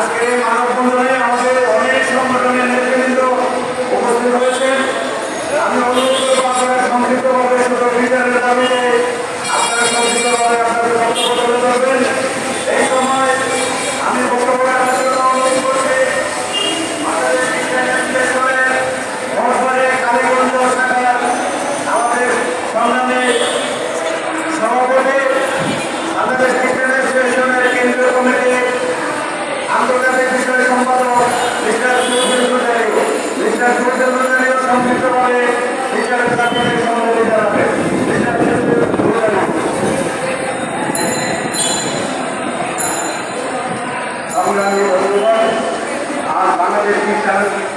আজকে মানববন্ধনে আমাদের অনেক আন্তর্জাতিক বিষয় সম্পাদক মিস্টার সুরজিৎ পূজারী মিস্টার সুরজিৎ পূজারীও সংক্ষিপ্তভাবে বিচারের প্রার্থীদের সম্মতি জানাবেন মিস্টার আর বাংলাদেশ বিচার